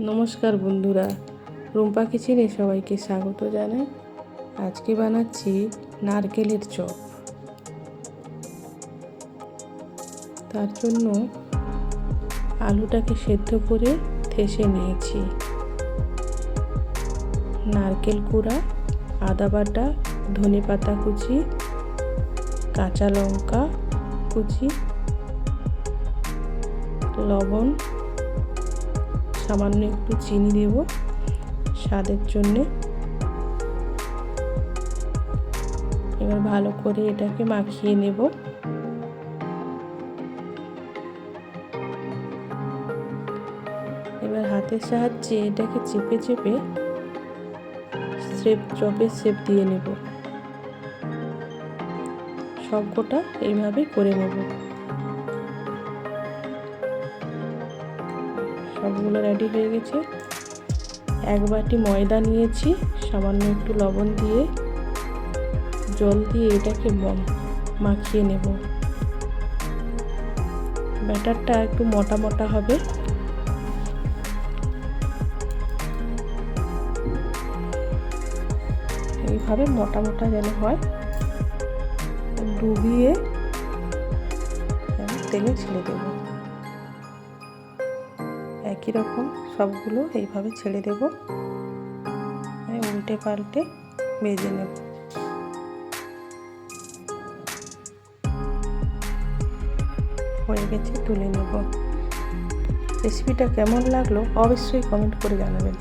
নমস্কার বন্ধুরা, রুম্পা কিচেনে সবাইকে স্বাগত জানাই। আজকে বানাচ্ছি নারকেলের চপ। তার জন্য আলুটাকে সেদ্ধ করে থেসে নিয়েছি। নারকেল কুড়া, আদা বাটা, ধনে পাতা কুচি, কাঁচা লঙ্কা কুচি, লবণ সামান্য একটু চিনি দেব স্বাদের জন্যে। এবার ভালো করে এটাকে মাখিয়ে নেব। এবার হাতের সাহায্যে এটাকে চেপে চেপে শেপ চপের শেপ দিয়ে নেব। সবকটা এইভাবে করে নেব। সবগুলো রেডি হয়ে গেছে। এক বাটি ময়দা নিয়েছি, সামান্য একটু লবণ দিয়ে জল দিয়ে এটাকে মাখিয়ে নেব। ব্যাটারটা একটু মোটা মোটা হবে। এইভাবে মোটা মোটা যেন হয়, ডুবিয়ে তেলে ছেড়ে দেবো। একই রকম সবগুলো এইভাবে ছেড়ে দেব। উল্টে পাল্টে ভেজে নেব। হয়ে গেছে তুলে নেব। রেসিপিটা কেমন লাগল অবশ্যই কমেন্ট করে জানাবেন।